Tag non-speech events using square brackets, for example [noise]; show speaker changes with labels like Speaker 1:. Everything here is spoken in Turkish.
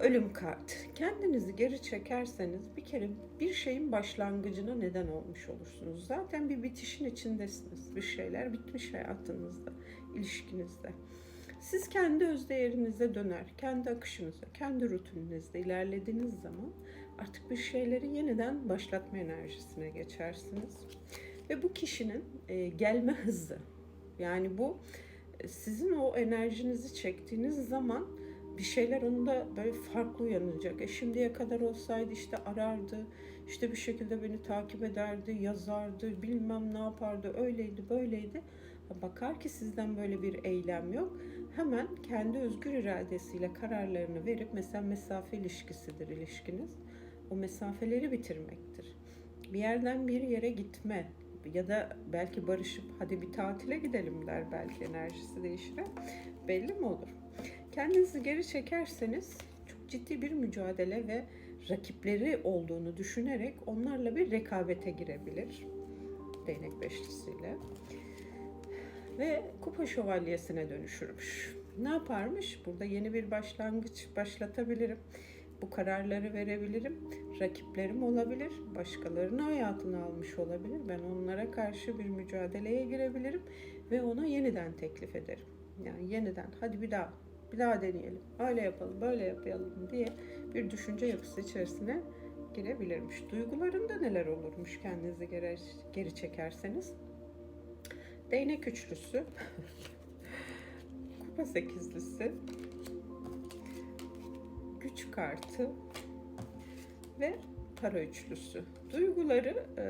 Speaker 1: Ölüm kartı. Kendinizi geri çekerseniz bir kere bir şeyin başlangıcına neden olmuş olursunuz. Zaten bir bitişin içindesiniz. Bir şeyler bitmiş hayatınızda, ilişkinizde. Siz kendi özdeğerinize döner, kendi akışınıza, kendi rutininizde ilerlediğiniz zaman artık bir şeyleri yeniden başlatma enerjisine geçersiniz. Ve bu kişinin e, gelme hızı, yani bu e, sizin o enerjinizi çektiğiniz zaman bir şeyler onda böyle farklı uyanacak. E şimdiye kadar olsaydı işte arardı, işte bir şekilde beni takip ederdi, yazardı, bilmem ne yapardı, öyleydi, böyleydi. Bakar ki sizden böyle bir eylem yok. Hemen kendi özgür iradesiyle kararlarını verip mesela mesafe ilişkisidir ilişkiniz. O mesafeleri bitirmektir. Bir yerden bir yere gitme ya da belki barışıp hadi bir tatile gidelim der belki enerjisi değişir. Belli mi olur? Kendinizi geri çekerseniz çok ciddi bir mücadele ve rakipleri olduğunu düşünerek onlarla bir rekabete girebilir. Değnek beşlisiyle. Ve kupa şövalyesine dönüşürmüş. Ne yaparmış? Burada yeni bir başlangıç başlatabilirim. Bu kararları verebilirim. Rakiplerim olabilir. Başkalarını hayatına almış olabilir. Ben onlara karşı bir mücadeleye girebilirim ve ona yeniden teklif ederim. Yani yeniden hadi bir daha bir daha deneyelim. Öyle yapalım, böyle yapalım diye bir düşünce yapısı içerisine girebilirmiş. Duygularında neler olurmuş kendinizi geri, geri çekerseniz? Değnek üçlüsü, [laughs] kupa sekizlisi, güç kartı ve para üçlüsü. Duyguları e,